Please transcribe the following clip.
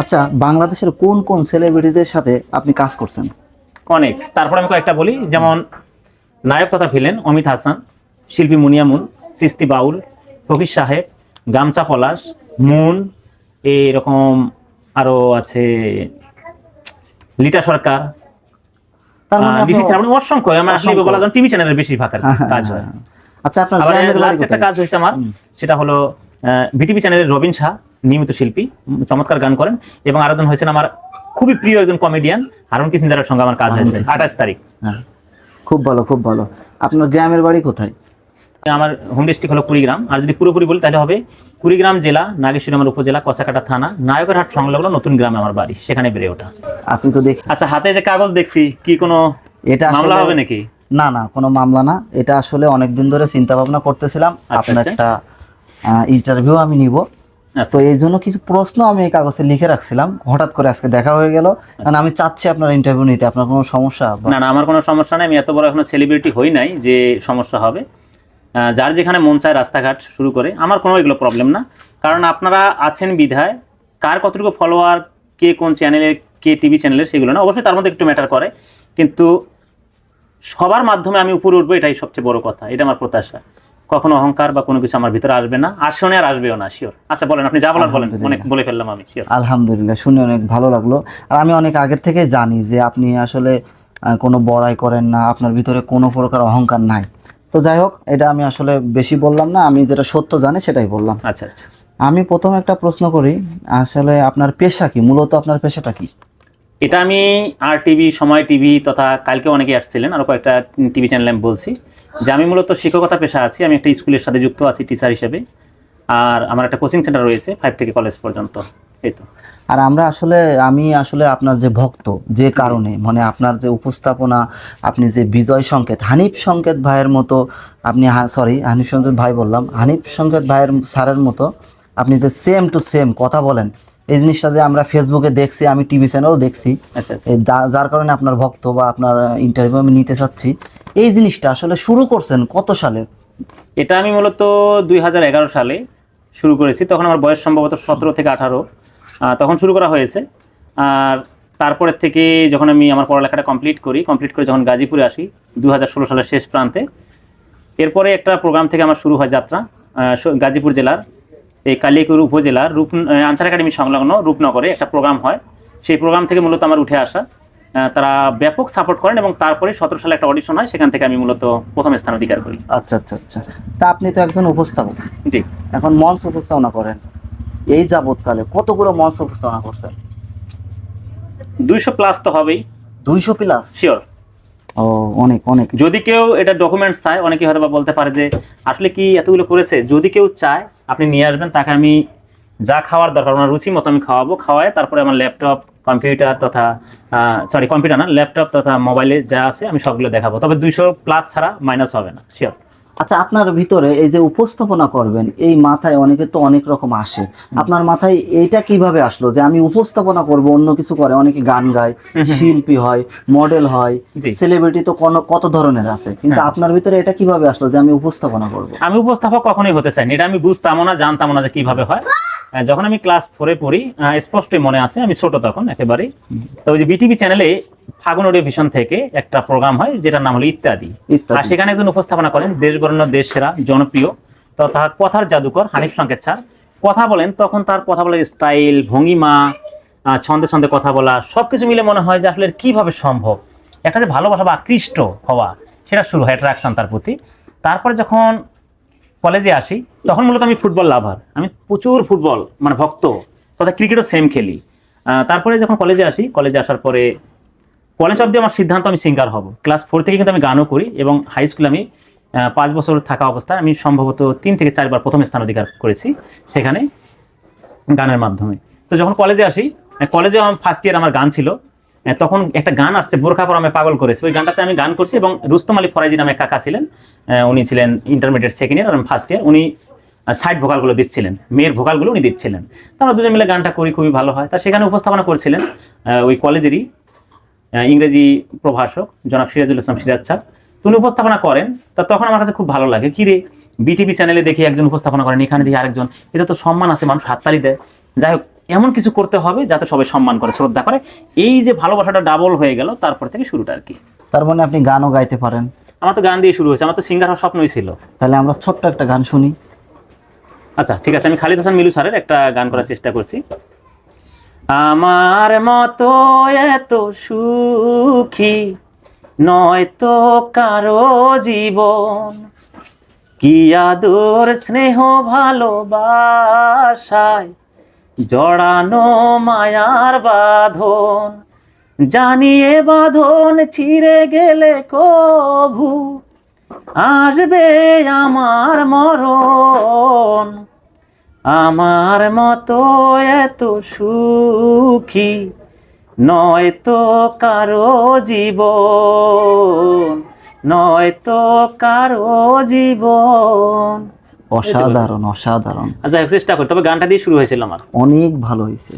আচ্ছা বাংলাদেশের কোন কোন সেলিব্রিটিদের সাথে আপনি কাজ করছেন? অনেক। তারপর আমি কয়েকটা বলি। যেমন নায়ক তথা ভিলেন অমিত হাসান শিল্পী মুনিয়ামুন সিস্তি বাউল ফকির সাহেব গামছা পলাশ মুন এরকম আরও আছে লিটা সরকার মানে অসংখ্য। আমার আসলে বলা যায় টিভি চ্যানেলের বেশিরভাগ আর কাজ হয় আচ্ছা আপনার লাস্ট একটা কাজ হয়েছে আমার সেটা হলো ভিটিভি চ্যানেলের রবিন শাহ। নিয়মিত শিল্পী চমৎকার গান করেন। এবং আরেকজন হয়েছেন আমার খুবই প্রিয় একজন কমেডিয়ান হারুন কিসিনজারের সঙ্গে আমার কাজ হয়েছে আঠাশ তারিখ। হ্যাঁ। খুব ভালো খুব ভালো। আপনার গ্রামের বাড়ি কোথায়? আমার হোম ডিস্ট্রিক্ট হলো কুড়িগ্রাম। আর যদি পুরোপুরি বলি তাহলে হবে কুড়িগ্রাম জেলা নাগেশ্বরী আমার উপজেলা কসাকাটা থানা নায়কের হাট সংলগ্ন নতুন গ্রামে আমার বাড়ি সেখানে বেড়ে ওঠা। আপনি তো দেখি আচ্ছা হাতে যে কাগজ দেখছি কি কোনো এটা মামলা হবে নাকি? না না কোনো মামলা না। এটা আসলে অনেকদিন ধরে চিন্তা ভাবনা করতেছিলাম। আচ্ছা, আপনার আচ্ছা। একটা ইন্টারভিউ আমি নিব। তো এই জন্য কিছু প্রশ্ন আমি এই কাগজে লিখে রাখছিলাম। হঠাৎ করে আজকে দেখা হয়ে গেল। কারণ আমি চাচ্ছি আপনার ইন্টারভিউ নিতে। আপনার কোনো সমস্যা না না আমার কোনো সমস্যা নাই। আমি এত বড় এখনও সেলিব্রিটি হই নাই যে সমস্যা হবে। যার যেখানে মন চায় রাস্তাঘাট শুরু করে আমার কোনো এগুলো প্রবলেম না। কারণ আপনারা আছেন বিধায়। কার কতটুকু ফলোয়ার কে কোন চ্যানেলে কে টিভি চ্যানেলে সেগুলো না। অবশ্যই তার মধ্যে একটু ম্যাটার করে। কিন্তু সবার মাধ্যমে আমি উপরে উঠবো এটাই সবচেয়ে বড় কথা। এটা আমার প্রত্যাশা। কখনো অহংকার বা কোনো কিছু আমার ভিতরে আসবে না আর শুনে আর আসবেও না শিওর আচ্ছা বলেন আপনি যা বলার বলেন অনেক বলে ফেললাম আমি শিওর আলহামদুলিল্লাহ শুনে অনেক ভালো লাগল। আর আমি অনেক আগের থেকে জানি যে আপনি আসলে কোনো বড়াই করেন না আপনার ভিতরে কোনো প্রকার অহংকার নাই। তো যাই হোক এটা আমি আসলে বেশি বললাম না আমি যেটা সত্য জানি সেটাই বললাম। আচ্ছা আচ্ছা। আমি প্রথম একটা প্রশ্ন করি আসলে আপনার পেশা কি? মূলত আপনার পেশাটা কি? এটা আমি আর টিভি সময় টিভি তথা কালকে অনেকে আসছিলেন। আরও কয়েকটা টিভি চ্যানেলে আমি বলছি। যে আমি মূলত শিক্ষকতা পেশা আছি, আমি একটা স্কুলের সাথে যুক্ত আছি টিচার হিসেবে। আর আমার একটা কোচিং সেন্টার রয়েছে ফাইভ থেকে কলেজ পর্যন্ত। এই তো। আর আমরা আসলে, আমি আসলে আপনার যে ভক্ত, যে কারণে মানে আপনার যে উপস্থাপনা, আপনি যে বিজয় সংকেত, হানিফ সংকেত ভাইয়ের মতো আপনি সরি হানিফ সংকেত ভাই বললাম, হানিফ সংকেত ভাইয়ের, স্যারের মতো আপনি যে সেম টু সেম কথা বলেন এই জিনিসটা যে আমরা ফেসবুকে দেখছি আমি টিভি চ্যানেলও দেখছি। আচ্ছা যার কারণে আপনার ভক্ত বা আপনার ইন্টারভিউ আমি নিতে চাচ্ছি। এই জিনিসটা আসলে শুরু করছেন কত সালে? এটা আমি মূলত দুই হাজার এগারো সালে শুরু করেছি। তখন আমার বয়স সম্ভবত সতেরো থেকে আঠারো। তখন শুরু করা হয়েছে। আর তারপরের থেকে যখন আমি আমার পড়ালেখাটা কমপ্লিট করি কমপ্লিট করে যখন গাজীপুরে আসি দু হাজার ষোলো সালের শেষ প্রান্তে এরপরে একটা প্রোগ্রাম থেকে আমার শুরু হয় যাত্রা গাজীপুর জেলার এই কালিয়াকুর উপজেলার রূপ আনসার একাডেমি সংলগ্ন রূপনগরে একটা প্রোগ্রাম হয়। সেই প্রোগ্রাম থেকে মূলত আমার উঠে আসা। তারা ব্যাপক সাপোর্ট করেন এবং তারপরে সতেরো সালে একটা অডিশন হয় সেখান থেকে আমি মূলত প্রথম স্থান অধিকার করি। আচ্ছা আচ্ছা আচ্ছা। তা আপনি তো একজন উপস্থাপক। জি। এখন মঞ্চ উপস্থাপনা করেন। এই যাবৎকালে কতগুলো মঞ্চ উপস্থাপনা করছেন? দুইশো প্লাস তো হবেই। দুইশো প্লাস শিওর ও, অনেক অনেক। যদি কেউ এটা ডকুমেন্টস চায় অনেকে হয়তো বলতে পারে যে, আসলে কি এতগুলো করেছে? যদি কেউ চায়, আপনি নিয়ে আসবেন, তাকে আমি যা খাওয়ার দরকার, ওনার রুচি মতো আমি খাওয়াবো, খাওয়ায় তারপরে আমার ল্যাপটপ কম্পিউটার তথা সরি কম্পিউটার না ল্যাপটপ তথা মোবাইলে যা আছে, আমি সবগুলো দেখাবো। তবে দুইশো প্লাস ছাড়া মাইনাস হবে না শিওর আচ্ছা আপনার ভিতরে এই যে উপস্থাপনা করবেন এই মাথায় অনেকে তো অনেক রকম আসে। আপনার মাথায় এইটা কীভাবে আসলো? যে আমি উপস্থাপনা করব অন্য কিছু করে? অনেকে গান গায় শিল্পী হয় মডেল হয় সেলিব্রিটি তো কোন কত ধরনের আছে? কিন্তু আপনার ভিতরে এটা কীভাবে আসলো যে আমি উপস্থাপনা করব? আমি উপস্থাপক কখনোই হতে চাইনি। এটা আমি বুঝতাম না জানতাম না যে কীভাবে হয়। যখন আমি ক্লাস ফোরে পড়ি স্পষ্টই মনে আছে আমি ছোট তখন একেবারেই। তো ওই যে বিটিভি চ্যানেলে ফাগুন ভিশন থেকে একটা প্রোগ্রাম হয় যেটার নাম হলো ইত্যাদি। আর সেখানে একজন উপস্থাপনা করেন দেশ বরণ্য দেশ সেরা জনপ্রিয়। তো তথা কথার জাদুকর হানিফ সংকেত স্যার। কথা বলেন তখন তার কথা বলার স্টাইল ভঙ্গিমা ছন্দে ছন্দে কথা বলা সবকিছু মিলে মনে হয় যে আসলে কীভাবে সম্ভব। একটা যে ভালোবাসা বা আকৃষ্ট হওয়া সেটা শুরু হয় অ্যাট্রাকশন তার প্রতি। তারপরে যখন কলেজে আসি, তখন মূলত আমি ফুটবল লাভার। আমি প্রচুর ফুটবল মানে ভক্ত। তথা ক্রিকেটও সেম খেলি। তারপরে যখন কলেজে আসি, কলেজে আসার পরে কলেজ অবধি আমার সিদ্ধান্ত আমি সিঙ্গার হব। ক্লাস ফোর থেকে কিন্তু আমি গানও করি এবং হাই স্কুলে আমি পাঁচ বছর থাকা অবস্থায় আমি সম্ভবত তিন থেকে চারবার প্রথম স্থান অধিকার করেছি সেখানে গানের মাধ্যমে। তো যখন কলেজে আসি কলেজে আমার ফার্স্ট ইয়ার আমার গান ছিল। তখন একটা গান আসছে, বোরখা পর আমি পাগল করেছে। ওই গানটাতে আমি গান করছি এবং রুস্তম আলী ফরাজি নামে কাকা ছিলেন উনি ছিলেন ইন্টারমিডিয়েট সেকেন্ড ইয়ার আর ফার্স্ট ইয়ার উনি সাইড ভোকালগুলো দিচ্ছিলেন, মেয়ের ভোকালগুলো উনি দিচ্ছিলেন। তারা দুজন মিলে গানটা করি, খুবই ভালো হয়। তা সেখানে উপস্থাপনা করছিলেন ওই কলেজেরই ইংরেজি প্রভাষক জনাব সিরাজুল ইসলাম সিরাজ স্যার। তো উনি উপস্থাপনা করেন, তা তখন আমার কাছে খুব ভালো লাগে। কি রে বিটিভি চ্যানেলে দেখি একজন উপস্থাপনা করেন, এখানে দেখি আরেকজন এটা তো সম্মান আছে, মানুষ হাততালি দেয়। যাই হোক এমন কিছু করতে হবে যাতে সবাই সম্মান করে শ্রদ্ধা করে। এই যে ভালোবাসাটা ডাবল হয়ে গেল তারপর থেকে শুরুটা আর কি। তার মানে আপনি গানও গাইতে পারেন। আমার তো গান দিয়ে শুরু হয়েছে আমার তো সিঙ্গার হওয়ার স্বপ্নই ছিল। তাহলে আমরা ছোট্ট একটা গান শুনি। আচ্ছা ঠিক আছে আমি খালিদ হাসান মিলু স্যারের একটা গান করার চেষ্টা করছি। আমার মতো এত সুখী নয় তো কারও জীবন। কি আদর স্নেহ ভালোবাসায় জড়ানো মায়ার বাঁধন, জানিয়ে বাঁধন ছিঁড়ে গেলে কভু, আসবে আমার মরণ। আমার মতো এত সুখী নয় তো কারও জীবন, নয় তো কারও জীবন। অসাধারণ অসাধারণ। আচ্ছা চেষ্টা করি তবে গানটা দিয়ে শুরু হয়েছিল আমার। অনেক ভালো হয়েছে।